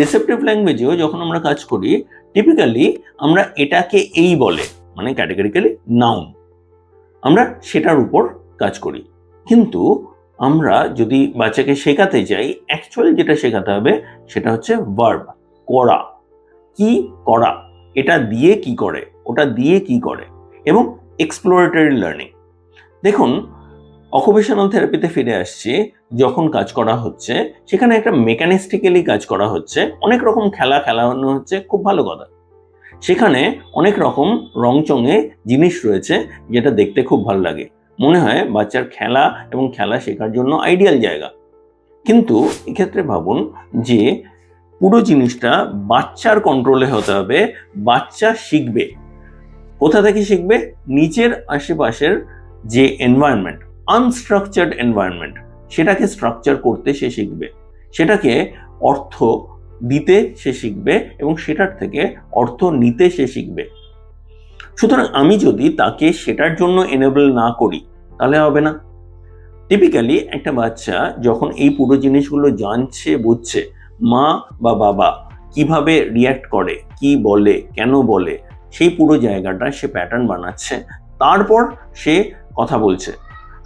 Receptive ল্যাঙ্গুয়েজেও যখন আমরা কাজ করি টিপিক্যালি আমরা এটাকে এই বলে মানে ক্যাটেগরিক্যালি নাউন আমরা সেটার উপর কাজ করি। কিন্তু আমরা যদি বাচ্চাকে শেখাতে যাই অ্যাকচুয়ালি যেটা শেখাতে হবে সেটা হচ্ছে ভার্ব করা। কি করা? এটা দিয়ে কি করে? ওটা দিয়ে কি করে? এবং এক্সপ্লোরেটরি লার্নিং দেখুন অকুপেশনাল থেরাপিতে ফিরে আসছি, যখন কাজ করা হচ্ছে, সেখানে একটা মেকানিস্টিক্যালি কাজ করা হচ্ছে, অনেক রকম খেলা খেলানো হচ্ছে, খুব ভালো কথা। সেখানে অনেক রকম রংচঙে জিনিস রয়েছে, যেটা দেখতে খুব ভালো লাগে। মনে হয় বাচ্চার খেলা এবং খেলা শেখার জন্য আইডিয়াল জায়গা। কিন্তু এক্ষেত্রে ভাবুন যে, পুরো জিনিসটা বাচ্চার কন্ট্রোলে হতে হবে, বাচ্চা শিখবে। কোথা থেকে শিখবে? নিচের আশেপাশের যে এনভায়রনমেন্ট আনস্ট্রাকচার্ড এনভায়রনমেন্ট সেটাকে স্ট্রাকচার করতে সে শিখবে। সেটাকে অর্থ দিতে সে শিখবে এবং সেটার থেকে অর্থ নিতে সে শিখবে। সুতরাং আমি যদি তাকে সেটার জন্য এনেবল না করি, তাহলে হবে না। টিপিক্যালি একটা বাচ্চা যখন এই পুরো জিনিসগুলো জানছে, বুঝছে, মা বা বাবা কীভাবে রিয়্যাক্ট করে, কি বলে, কেন বলে, সেই পুরো জায়গাটা সে প্যাটার্ন বানাচ্ছে। তারপর সে কথা বলছে।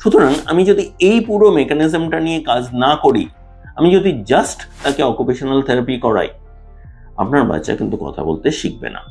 সুতরাং আমি যদি এই পুরো মেকানিজমটা নিয়ে কাজ না করি, আমি যদি জাস্ট তাকে অকুপেশনাল থেরাপি করাই, আপনার বাচ্চা কিন্তু কথা বলতে শিখবে না।